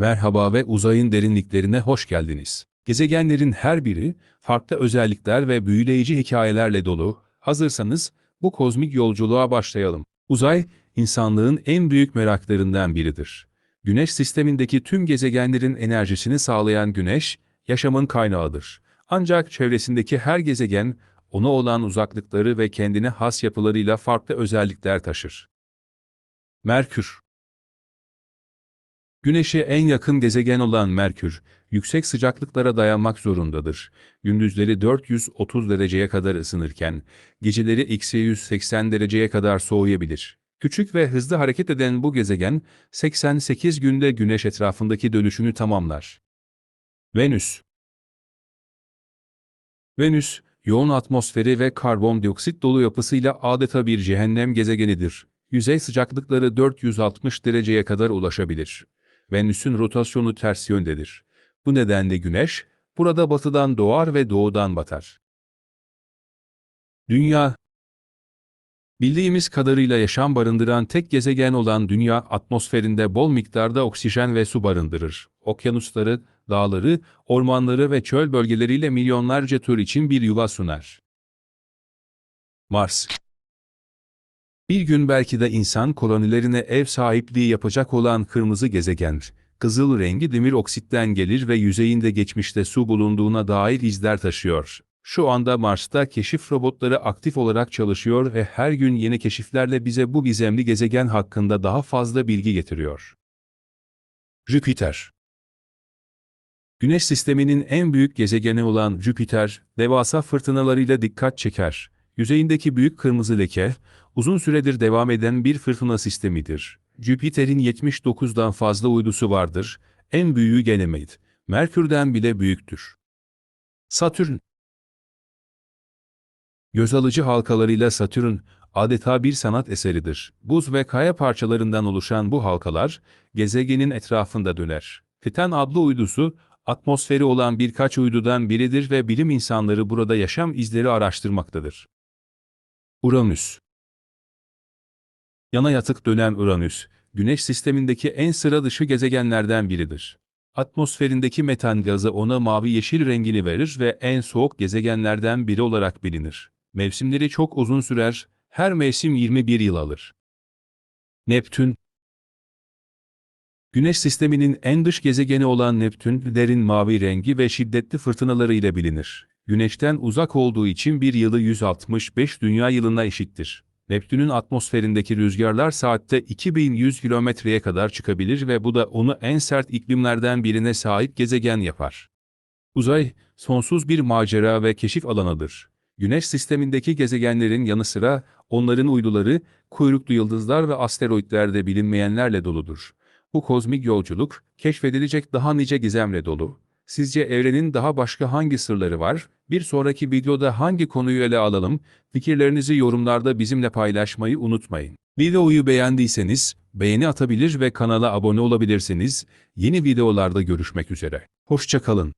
Merhaba ve uzayın derinliklerine hoş geldiniz. Gezegenlerin her biri farklı özellikler ve büyüleyici hikayelerle dolu. Hazırsanız bu kozmik yolculuğa başlayalım. Uzay, insanlığın en büyük meraklarından biridir. Güneş sistemindeki tüm gezegenlerin enerjisini sağlayan Güneş, yaşamın kaynağıdır. Ancak çevresindeki her gezegen, ona olan uzaklıkları ve kendine has yapılarıyla farklı özellikler taşır. Merkür Güneş'e en yakın gezegen olan Merkür, yüksek sıcaklıklara dayanmak zorundadır. Gündüzleri 430 dereceye kadar ısınırken, geceleri eksi 180 dereceye kadar soğuyabilir. Küçük ve hızlı hareket eden bu gezegen, 88 günde Güneş etrafındaki dönüşünü tamamlar. Venüs Venüs, yoğun atmosferi ve karbondioksit dolu yapısıyla adeta bir cehennem gezegenidir. Yüzey sıcaklıkları 460 dereceye kadar ulaşabilir. Venüs'ün rotasyonu ters yöndedir. Bu nedenle Güneş, burada batıdan doğar ve doğudan batar. Dünya Bildiğimiz kadarıyla yaşam barındıran tek gezegen olan Dünya, atmosferinde bol miktarda oksijen ve su barındırır. Okyanusları, dağları, ormanları ve çöl bölgeleriyle milyonlarca tür için bir yuva sunar. Mars Bir gün belki de insan kolonilerine ev sahipliği yapacak olan kırmızı gezegen, kızıl rengi demir oksitten gelir ve yüzeyinde geçmişte su bulunduğuna dair izler taşıyor. Şu anda Mars'ta keşif robotları aktif olarak çalışıyor ve her gün yeni keşiflerle bize bu gizemli gezegen hakkında daha fazla bilgi getiriyor. Jüpiter Güneş sisteminin en büyük gezegeni olan Jüpiter, devasa fırtınalarıyla dikkat çeker. Yüzeyindeki büyük kırmızı leke, uzun süredir devam eden bir fırtına sistemidir. Jüpiter'in 79'dan fazla uydusu vardır, en büyüğü Ganymede, Merkür'den bile büyüktür. Satürn Göz alıcı halkalarıyla Satürn, adeta bir sanat eseridir. Buz ve kaya parçalarından oluşan bu halkalar, gezegenin etrafında döner. Titan adlı uydusu, atmosferi olan birkaç uydudan biridir ve bilim insanları burada yaşam izleri araştırmaktadır. Uranüs Yana yatık dönen Uranüs, Güneş sistemindeki en sıra dışı gezegenlerden biridir. Atmosferindeki metan gazı ona mavi-yeşil rengini verir ve en soğuk gezegenlerden biri olarak bilinir. Mevsimleri çok uzun sürer, her mevsim 21 yıl alır. Neptün Güneş sisteminin en dış gezegeni olan Neptün, derin mavi rengi ve şiddetli fırtınaları ile bilinir. Güneşten uzak olduğu için bir yılı 165 dünya yılına eşittir. Neptün'ün atmosferindeki rüzgarlar saatte 2100 kilometreye kadar çıkabilir ve bu da onu en sert iklimlerden birine sahip gezegen yapar. Uzay, sonsuz bir macera ve keşif alanıdır. Güneş sistemindeki gezegenlerin yanı sıra onların uyduları, kuyruklu yıldızlar ve asteroidler de bilinmeyenlerle doludur. Bu kozmik yolculuk, keşfedilecek daha nice gizemle dolu. Sizce evrenin daha başka hangi sırları var? Bir sonraki videoda hangi konuyu ele alalım? Fikirlerinizi yorumlarda bizimle paylaşmayı unutmayın. Videoyu beğendiyseniz beğeni atabilir ve kanala abone olabilirsiniz. Yeni videolarda görüşmek üzere. Hoşçakalın.